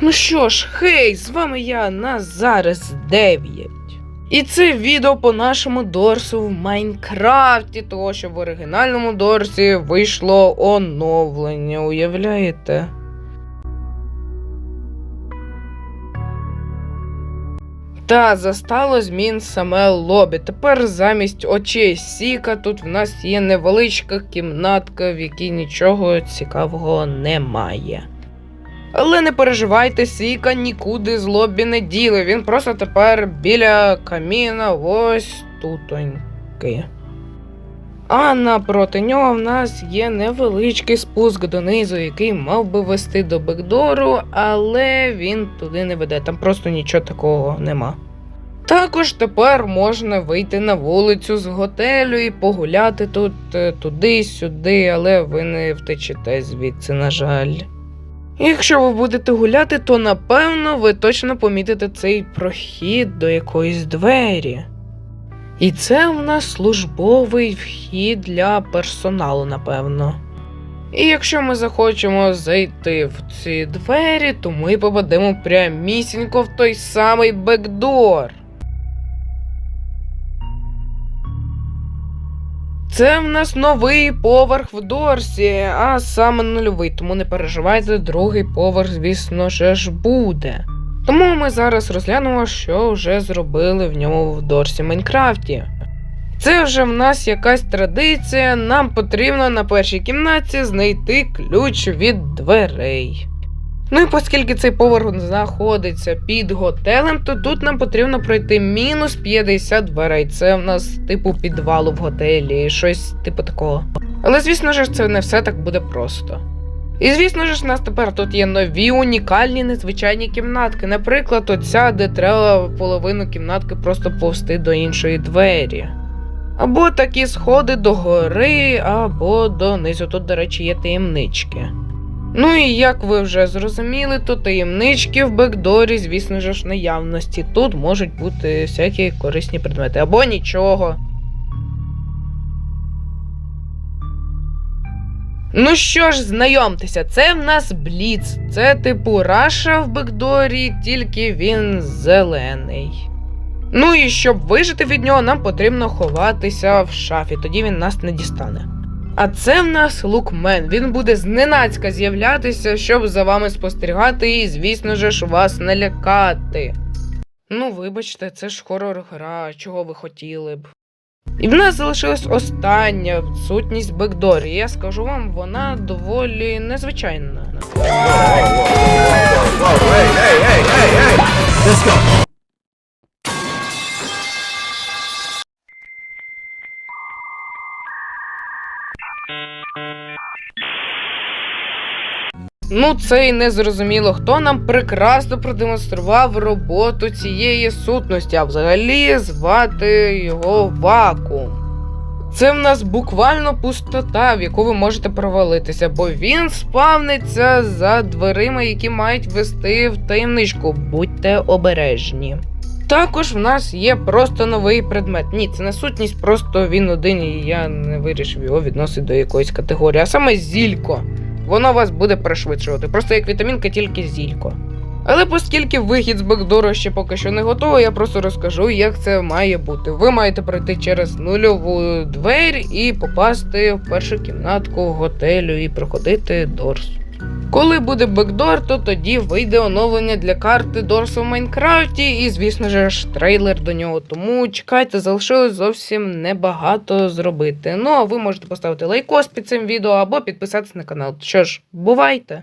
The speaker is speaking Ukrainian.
Ну що ж, хей, з вами я Назарес 9. І це відео по нашому дорсу в Майнкрафті, того що в оригінальному дорсі вийшло оновлення, уявляєте? Та застало змін саме лобі. Тепер замість очей Сіка тут в нас є невеличка кімнатка, в якій нічого цікавого немає. Але не переживайте, Сіка нікуди з лобі не діли. Він просто тепер біля каміна ось тутоньки. А напроти нього в нас є невеличкий спуск донизу, який мав би вести до бекдору, але він туди не веде, там просто нічого такого нема. Також тепер можна вийти на вулицю з готелю і погуляти тут е, туди-сюди, але ви не втечете звідси, на жаль. Якщо ви будете гуляти, то напевно ви точно помітите цей прохід до якоїсь двері. І це у нас службовий вхід для персоналу, напевно. І якщо ми захочемо зайти в ці двері, то ми попадемо прямісінько в той самий бекдор. Це в нас новий поверх в Дорсі, а саме нульовий, тому не переживайте, другий поверх, звісно ж, буде. Тому ми зараз розглянемо, що вже зробили в ньому в Дорсі Майнкрафті. Це вже в нас якась традиція. Нам потрібно на першій кімнаті знайти ключ від дверей. Ну і оскільки цей поверх знаходиться під готелем, то тут нам потрібно пройти мінус 50 дверей. Це в нас типу підвалу в готелі, щось типу такого. Але звісно ж, це не все так буде просто. І звісно ж, у нас тепер тут є нові унікальні незвичайні кімнатки. Наприклад, оця, де треба половину кімнатки просто повсти до іншої двері. Або такі сходи до гори, або донизу. Тут, до речі, є таємнички. Ну і як ви вже зрозуміли, то таємнички в бекдорі, звісно ж, наявності. Тут можуть бути всякі корисні предмети, або нічого. Ну що ж, знайомтеся, це в нас Бліц. Це типу Раша в бекдорі, тільки він зелений. Ну і щоб вижити від нього, нам потрібно ховатися в шафі, тоді він нас не дістане. А це в нас лукмен. Він буде зненацька з'являтися, щоб за вами спостерігати і, звісно ж, вас не лякати. Ну, вибачте, це ж хорор гра, чого ви хотіли б. І в нас залишилась остання сутність бекдорі. Я скажу вам, вона доволі незвичайна. Ну, це й незрозуміло, хто нам прекрасно продемонстрував роботу цієї сутності, а взагалі звати його вакуум. Це в нас буквально пустота, в яку ви можете провалитися, бо він спавниться за дверима, які мають вести в таємничку. Будьте обережні. Також в нас є просто новий предмет. Ні, це не сутність, просто він один, і я не вирішив його відносити до якоїсь категорії, а саме зілько. Воно вас буде пришвидшувати, просто як вітамінка, тільки зілько. Але оскільки вихід з бекдору ще поки що не готовий, я просто розкажу, як це має бути. Ви маєте пройти через нульову двері і попасти в першу кімнатку готелю і проходити дорс. Коли буде бекдор, то тоді вийде оновлення для карти Дорсу в Майнкрафті, і, звісно ж, трейлер до нього. Тому чекайте, залишилось зовсім небагато зробити. Ну а ви можете поставити лайкос під цим відео або підписатися на канал. Що ж, бувайте!